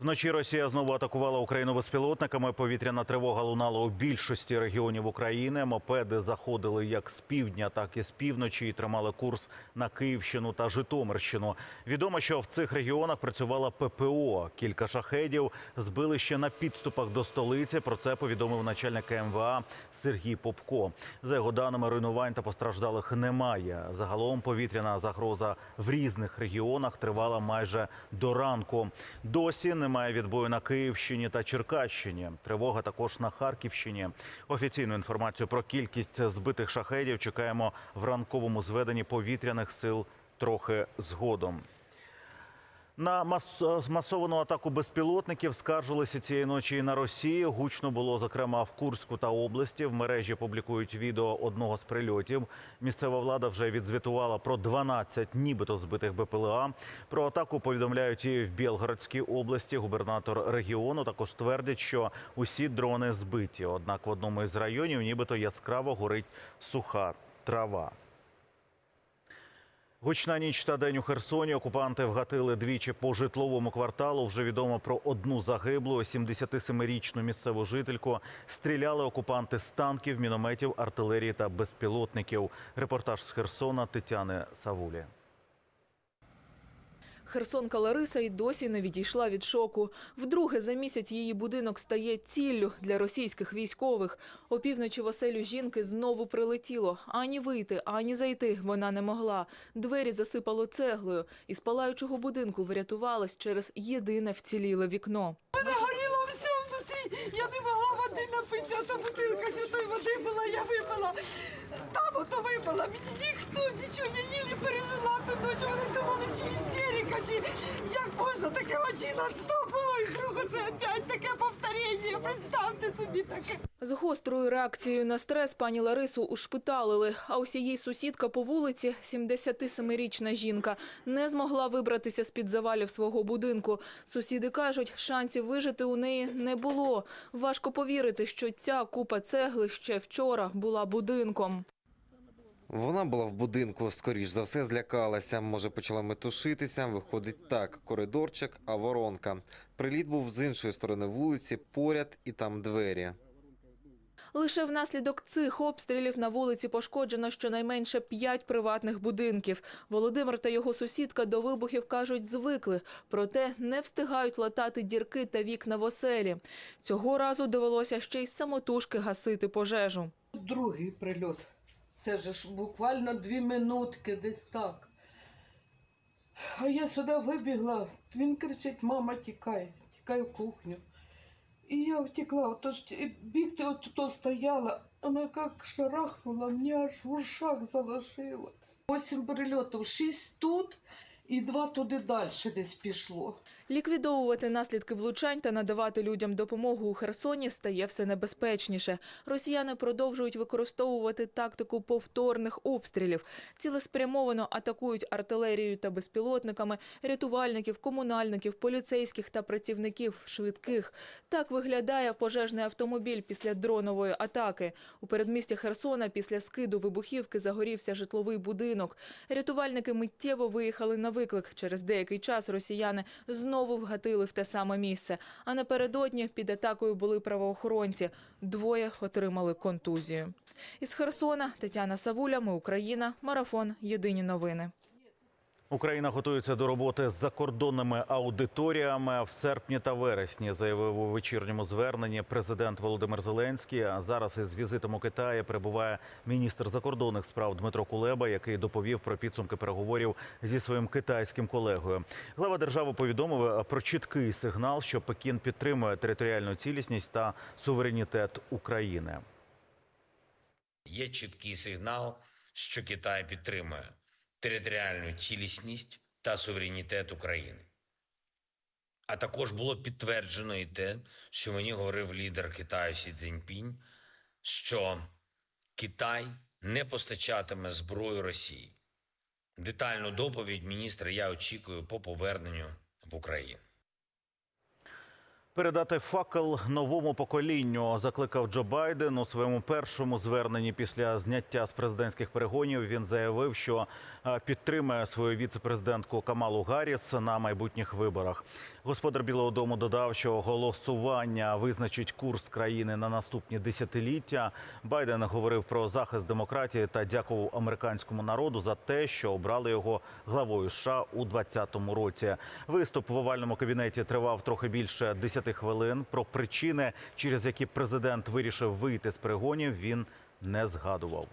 Вночі Росія знову атакувала Україну безпілотниками. Повітряна тривога лунала у більшості регіонів України. Мопеди заходили як з півдня, так і з півночі і тримали курс на Київщину та Житомирщину. Відомо, що в цих регіонах працювала ППО. Кілька шахедів збили ще на підступах до столиці. Про це повідомив начальник МВА Сергій Попко. За його даними, руйнувань та постраждалих немає. Загалом повітряна загроза в різних регіонах тривала майже до ранку. Досі немає відбою на Київщині та Черкащині. Тривога також на Харківщині. Офіційну інформацію про кількість збитих шахедів чекаємо в ранковому зведенні повітряних сил трохи згодом. На мас- масовану атаку безпілотників скаржилися цієї ночі і на Росію. Гучно було зокрема в Курську та області. В мережі публікують відео одного з прильотів. Місцева влада вже відзвітувала про 12 нібито збитих БПЛА. Про атаку повідомляють і в Білгородській області. Губернатор регіону також твердить, що усі дрони збиті. Однак в одному із районів нібито яскраво горить суха трава. Гучна ніч та день у Херсоні. Окупанти вгатили двічі по житловому кварталу. Вже відомо про одну загиблу 77-річну місцеву жительку. Стріляли окупанти з танків, мінометів, артилерії та безпілотників. Репортаж з Херсона Тетяни Савулі. Херсонка Лариса й досі не відійшла від шоку. Вдруге за місяць її будинок стає ціллю для російських військових. Опівночі в оселю жінки знову прилетіло. Ані вийти, ані зайти вона не могла. Двері засипало цеглою. Із палаючого будинку врятувалась через єдине вціліле вікно. Мене горіло все внутрі. Я не могла води напитися, а то бутилка святої води була, я випила. Випила. Мені ніхто нічого, я їлі пережила ту ночі. Вони думали, чи істерика, чи як можна таке один от сто було, і друге це опять таке повторення. Представте собі таке. З гострою реакцією на стрес пані Ларису ушпиталили. А ось її сусідка по вулиці, 77-річна жінка, не змогла вибратися з-під завалів свого будинку. Сусіди кажуть, шансів вижити у неї не було. Важко повірити, що ця купа цегли ще вчора була будинком. Вона була в будинку, скоріш за все, злякалася. Може, почала метушитися. Виходить так: коридорчик, а воронка. Приліт був з іншої сторони вулиці, поряд і там двері. Лише внаслідок цих обстрілів на вулиці пошкоджено щонайменше п'ять приватних будинків. Володимир та його сусідка до вибухів кажуть, звикли, проте не встигають латати дірки та вікна в оселі. Цього разу довелося ще й самотужки гасити пожежу. Другий прильот. Це ж буквально дві минутки десь так. А я сюди вибігла, він кричить, мама, тікай, тікай в кухню. І я втекла, отож бігти от стояла, вона як шарахнула, мені аж в ушах заложило. Восім прильотів, шість тут і два туди далі десь пішло. Ліквідовувати наслідки влучань та надавати людям допомогу у Херсоні стає все небезпечніше. Росіяни продовжують використовувати тактику повторних обстрілів. Цілеспрямовано атакують артилерією та безпілотниками рятувальників, комунальників, поліцейських та працівників швидких. Так виглядає пожежний автомобіль після дронової атаки. У передмісті Херсона після скиду вибухівки загорівся житловий будинок. Рятувальники миттєво виїхали на виклик. Через деякий час росіяни знову вгатили в те саме місце. А напередодні під атакою були правоохоронці. Двоє отримали контузію. Із Херсона Тетяна Савуля. Ми Україна. Марафон. Єдині новини. Україна готується до роботи з закордонними аудиторіями в серпні та вересні, заявив у вечірньому зверненні президент Володимир Зеленський. А зараз із візитом у Китаї перебуває міністр закордонних справ Дмитро Кулеба, який доповів про підсумки переговорів зі своїм китайським колегою. Глава держави повідомив про чіткий сигнал, що Пекін підтримує територіальну цілісність та суверенітет України. Є чіткий сигнал, що Китай підтримує територіальну цілісність та суверенітет України. А також було підтверджено і те, що мені говорив лідер Китаю Сі Цзіньпінь, що Китай не постачатиме зброю Росії. Детальну доповідь міністра я очікую по поверненню в Україну. Передати факел новому поколінню закликав Джо Байден у своєму першому зверненні після зняття з президентських перегонів. Він заявив, що е, підтримує свою віце-президентку Камалу Гарріс на майбутніх виборах. Господар Білого Дому додав, що голосування визначить курс країни на наступні десятиліття. Байден говорив про захист демократії та дякував американському народу за те, що обрали його главою США у 2020 році. Виступ в овальному кабінеті тривав трохи більше 10 хвилин. Про причини, через які президент вирішив вийти з перегонів, він не згадував.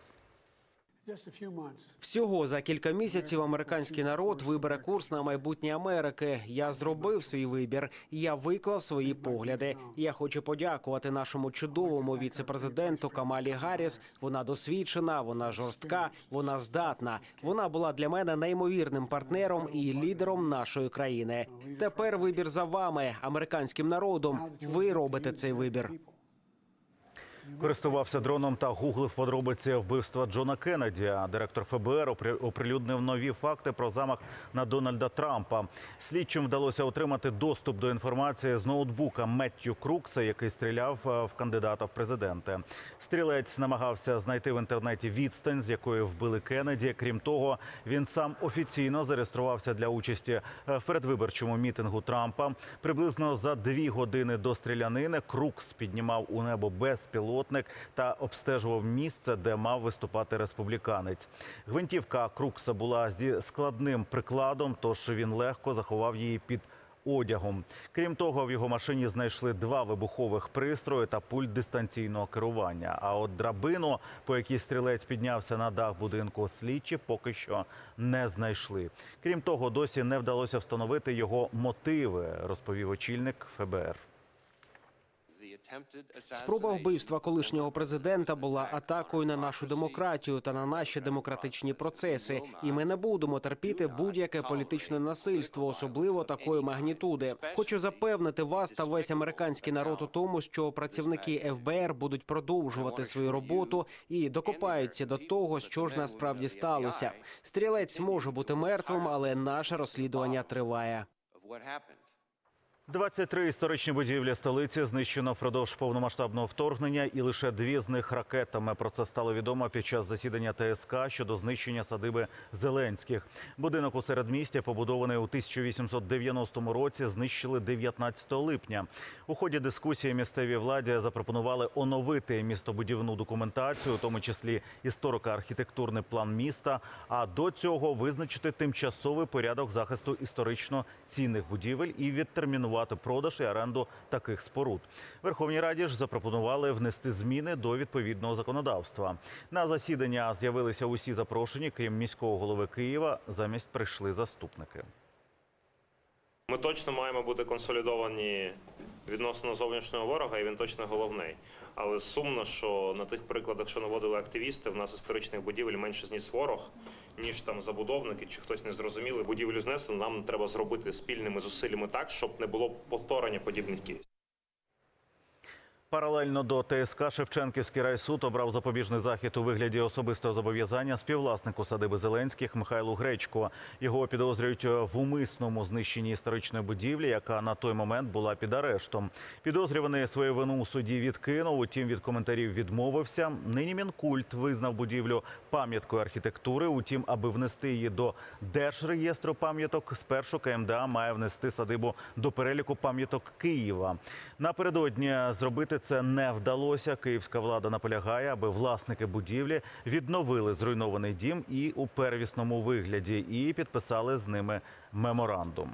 Всього за кілька місяців американський народ вибере курс на майбутнє Америки. Я зробив свій вибір. Я виклав свої погляди. Я хочу подякувати нашому чудовому віце-президенту Камалі Гарріс. Вона досвідчена, вона жорстка, вона здатна. Вона була для мене неймовірним партнером і лідером нашої країни. Тепер вибір за вами, американським народом. Ви робите цей вибір. Користувався дроном та гуглив подробиці вбивства Джона Кеннеді. Директор ФБР опри- оприлюднив нові факти про замах на Дональда Трампа. Слідчим вдалося отримати доступ до інформації з ноутбука Меттью Крукса, який стріляв е, в кандидата в президенти. Стрілець намагався знайти в інтернеті відстань, з якої вбили Кеннеді. Крім того, він сам офіційно зареєструвався для участі е, в передвиборчому мітингу Трампа. Приблизно за дві години до стрілянини Крукс піднімав у небо безпілотник та обстежував місце, де мав виступати республіканець. Гвинтівка Крукса була зі складним прикладом, тож він легко заховав її під. Одягом, крім того, в його машині знайшли два вибухових пристрої та пульт дистанційного керування. А от драбину, по якій стрілець піднявся на дах будинку, слідчі поки що не знайшли. Крім того, досі не вдалося встановити його мотиви, розповів очільник ФБР. Спроба вбивства колишнього президента була атакою на нашу демократію та на наші демократичні процеси. І ми не будемо терпіти будь-яке політичне насильство, особливо такої магнітуди. Хочу запевнити вас та весь американський народ у тому, що працівники ФБР будуть продовжувати свою роботу і докопаються до того, що ж насправді сталося. Стрілець може бути мертвим, але наше розслідування триває. 23 історичні будівлі столиці знищено впродовж повномасштабного вторгнення, і лише дві з них ракетами. Про це стало відомо під час засідання ТСК щодо знищення садиби Зеленських. Будинок у середмісті, побудований у 1890 році, знищили 19 липня. У ході дискусії місцевій владі запропонували оновити містобудівну документацію, у тому числі історико-архітектурний план міста. А до цього визначити тимчасовий порядок захисту історично цінних будівель і відтермінувати продаж і оренду таких споруд. Верховній Раді ж запропонували внести зміни до відповідного законодавства. На засідання з'явилися усі запрошені, крім міського голови Києва. Замість прийшли заступники. Ми точно маємо бути консолідовані відносно зовнішнього ворога, і він точно головний. Але сумно, що на тих прикладах, що наводили активісти, в нас історичних будівель менше зніс ворог, ніж там забудовники чи хтось незрозумілий. Будівлю знесли. Нам треба зробити спільними зусиллями так, щоб не було повторення подібних кейсів. Паралельно до ТСК Шевченківський райсуд обрав запобіжний захід у вигляді особистого зобов'язання співвласнику садиби Зеленських Михайлу Гречко. Його підозрюють в умисному знищенні історичної будівлі, яка на той момент була під арештом. Підозрюваний свою вину у суді відкинув. Утім, від коментарів відмовився. Нині Мінкульт визнав будівлю пам'яткою архітектури. Утім, аби внести її до держреєстру пам'яток, спершу КМДА має внести садибу до переліку пам'яток Києва. Напередодні зробити це не вдалося. Київська влада наполягає, аби власники будівлі відновили зруйнований дім і у первісному вигляді, і підписали з ними меморандум.